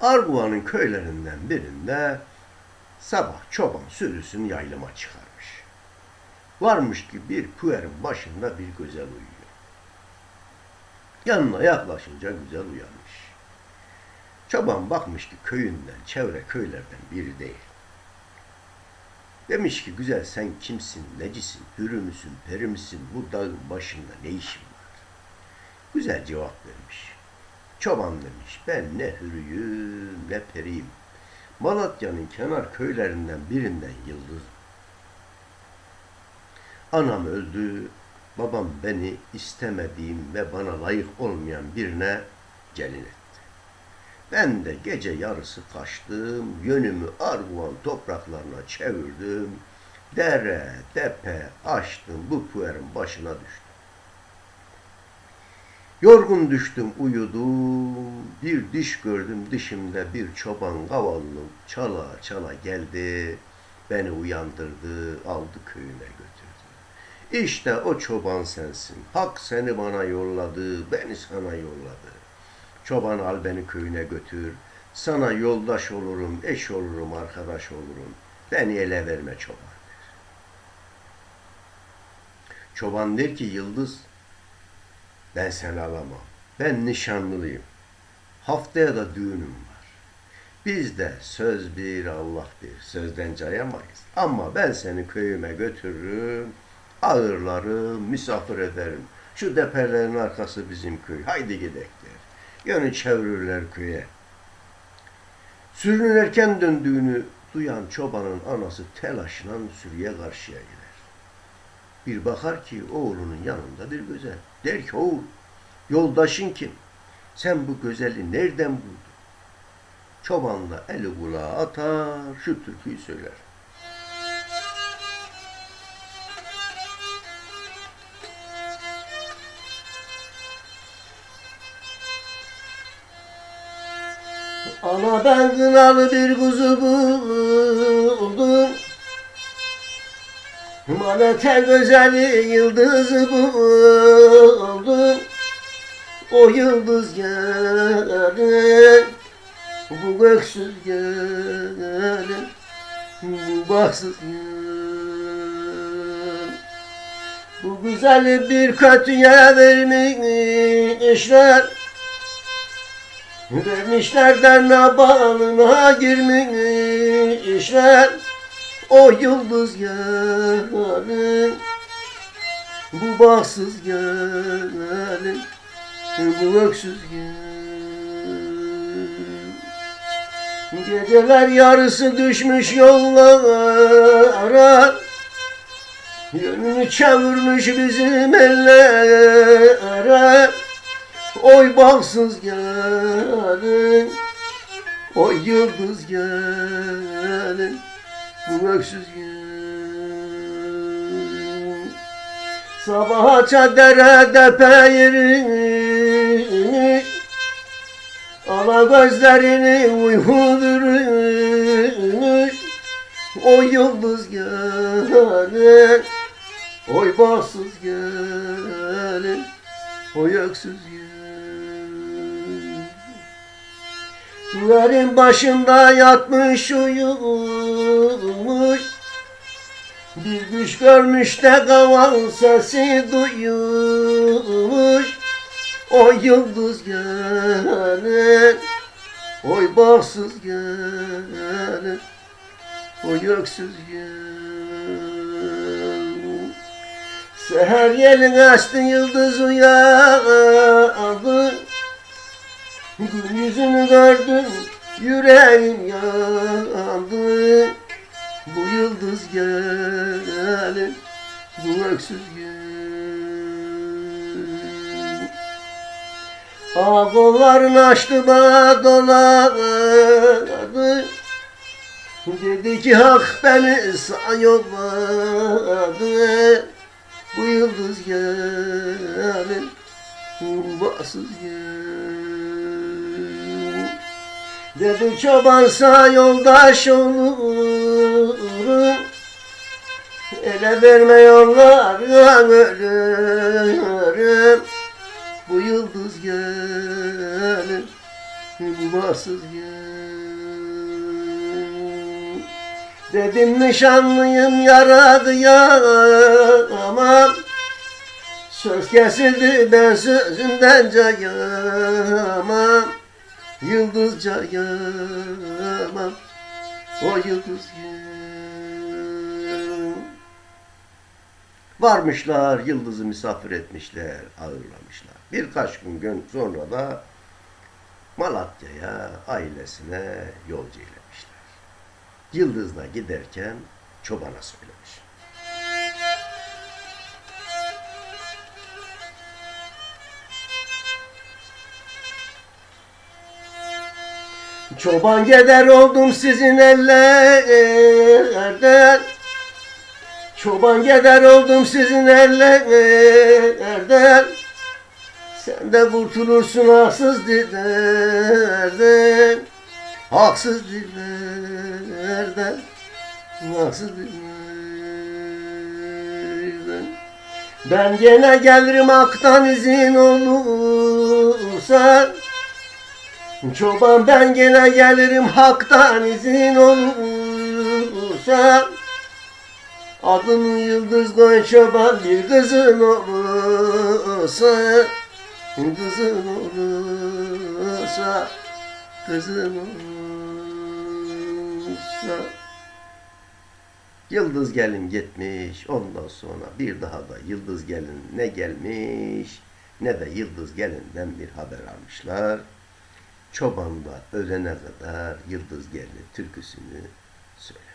Arguva'nın köylerinden birinde sabah çoban sürüsünü yaylıma çıkarmış. Varmış ki bir puerin başında bir güzel uyuyor. Yanına yaklaşınca güzel uyanmış. Çoban bakmış ki köyünden, çevre köylerden biri değil. Demiş ki güzel sen kimsin, necisin, hürü müsün, peri misin, bu dağın başında ne işin var? Güzel cevap vermiş. Çoban demiş ben ne hürüyüm ne periyim. Malatya'nın kenar köylerinden birinden yıldız. Anam öldü, babam beni istemediğim ve bana layık olmayan birine gelin etti. Ben de gece yarısı kaçtım, yönümü Arguvan topraklarına çevirdim. Dere, tepe açtım, bu puerin başına düştüm. Yorgun düştüm, uyudum. Bir diş gördüm dişimde bir çoban kavallı çala çala geldi. Beni uyandırdı, aldı köyüne götürdü. İşte o çoban sensin. Hak seni bana yolladı, beni sana yolladı. Çoban al beni köyüne götür. Sana yoldaş olurum, eş olurum, arkadaş olurum. Beni ele verme çoban der. Çoban der ki Yıldız, ben seni alamam. Ben nişanlılıyım. Haftaya da düğünüm var. Bizde söz bir, Allah bir. Sözden cayamayız. Ama ben seni köyüme götürürüm. Ağırlarım, misafir ederim. Şu depelerin arkası bizim köy. Haydi gidek der. Yönü çevirirler köye. Sürünürken döndüğünü duyan çobanın anası telaşla sürüye karşıya gider. Bir bakar ki oğlunun yanında bir güzel. Der ki oğul yoldaşın kim? Sen bu güzeli nereden buldun? Çoban da eli kulağa atar şu türküyü söyler. Ana ben kınalı bir kuzu buldum. Malete güzeli yıldızı buldum. O yıldız gelin, bu göksüz gelin, bu baksız gelin. Bu güzeli bir kötüye vermişler. Vermişler de nabalına girmişler. O yıldız gelin, bu baksız gelin, bu öksüz. Geceler yarısı düşmüş yollara, yönünü çevirmiş bizim ellere. Oy baksız gelin, oy yıldız gelin, bu öksüz gelin. Sabaha çadere peyirmiş, ala gözlerini uykudurmuş. O yıldız gelin, oy baksız gelin, oy öksüz gelin. Duvarın başında yatmış uyumuş Bir düş görmüş de kaval sesi duymuş O yıldız gelin Oy baksız gelin Oy öksüz gelin Seher yelin açtı yıldız uyandı Gün yüzünü gördüm, yüreğim yandı. Bu yıldız gelin, bu öksüz gelin. Ağa kollarını açtı bana dolandı. Dedi ki hak beni sağ yolladı. Bu yıldız gelin, bu baksız gelin. Dedi çobansa yoldaş olurum Ele vermiyorlar ölürüm Bu yıldız gelin Vefasız ya Dedim nişanlıyım yaradı ya aman. Söz kesildi ben sözümden cayamam Yıldız cayamam O yıldız yam Varmışlar yıldızı misafir etmişler ağırlamışlar. Birkaç gün sonra da Malatya'ya ailesine yolcu eylemişler Yıldız'la giderken çobana söylemiş. Çoban gider oldum sizin ellerden Çoban gider oldum sizin ellerden Sen de kurtulursun haksız dillerden Haksız dillerden Haksız dillerden Ben gene gelirim aktan izin olursa. Çoban ben gene gelirim haktan izin olursa Adını yıldız çoban bir kızın olursa Kızın olursa Kızın olursa Yıldız gelin gitmiş ondan sonra bir daha da yıldız gelin ne gelmiş ne de yıldız gelinden bir haber almışlar. Çoban da ölene kadar Yıldız Gelin türküsünü söylüyor.